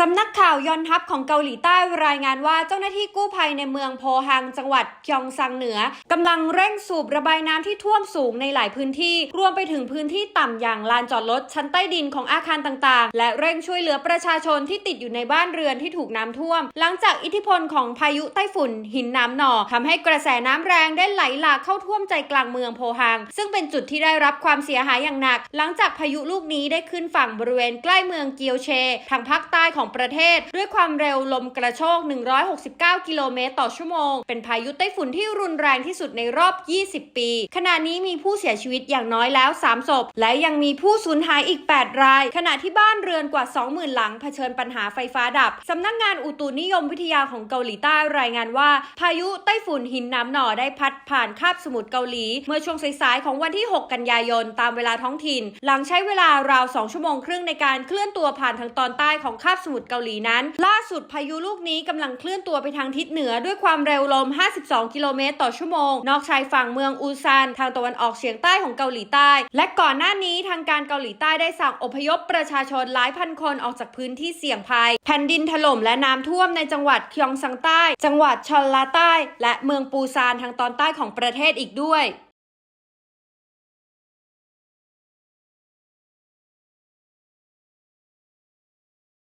สำนักข่าวยอนทัพของเกาหลีใต้รายงานว่าเจ้าหน้าที่กู้ภัยในเมืองโพฮังจังหวัดกยองซังเหนือกำลังเร่งสูบระบายน้ำที่ท่วมสูงในหลายพื้นที่ รวมไปถึงพื้นที่ต่ำอย่างลานจอดรถชั้นใต้ดินของอาคารต่างๆ และเร่งช่วยเหลือประชาชนที่ติดอยู่ในบ้านเรือนที่ถูกน้ำท่วม หลังจากอิทธิพลของพายุไต้ฝุ่น หินน้ำหนอทำให้กระแสน้ำแรงได้ไหลหลากเข้าท่วมใจกลางเมืองโพฮัง ซึ่งเป็นจุดที่ได้รับความเสียหายอย่างหนัก หลังจากพายุลูกนี้ได้ขึ้นฝั่งบริเวณใกล้เมืองเกียวเช ทางภาคใต้ของประเทศ ด้วยความเร็วลมกระโชก 169 กิโลเมตรต่อชั่วโมง เป็นพายุไต้ฝุ่นที่รุนแรงที่สุดในรอบ 20 ปี ขณะนี้มีผู้เสียชีวิตอย่างน้อยแล้ว 3 ศพ และยังมีผู้สูญหายอีก 8 ราย ขณะที่บ้านเรือนกว่า 20,000 หลังเผชิญปัญหาไฟฟ้าดับ สำนักงานอุตุนิยมวิทยาของเกาหลีใต้รายงานว่า พายุไต้ฝุ่นหินน้ำหน่อได้พัดผ่านคาบสมุทรเกาหลี เมื่อช่วงสายๆของวันที่ 6 กันยายนตามเวลาท้องถิ่น หลังใช้เวลาราว 2 ชั่วโมงครึ่งในการเคลื่อนตัวผ่านทางตอนใต้ของคาบสมุทรเกาหลีนั้น ล่าสุดพายุลูกนี้กำลังเคลื่อนตัวไปทางทิศเหนือด้วยความเร็วลม 52 กิโลเมตรต่อชั่วโมง นอกชายฝั่งเมืองอูซานทางตะวันออกเฉียงใต้ของเกาหลีใต้ และก่อนหน้านี้ทางการเกาหลีใต้ได้สั่งอพยพประชาชนหลายพันคนออกจากพื้นที่เสี่ยงภัย แผ่นดินถล่มและน้ำท่วมในจังหวัดคยองซังใต้ จังหวัดชอลลาใต้ และเมืองปูซานทางตอนใต้ของประเทศอีกด้วย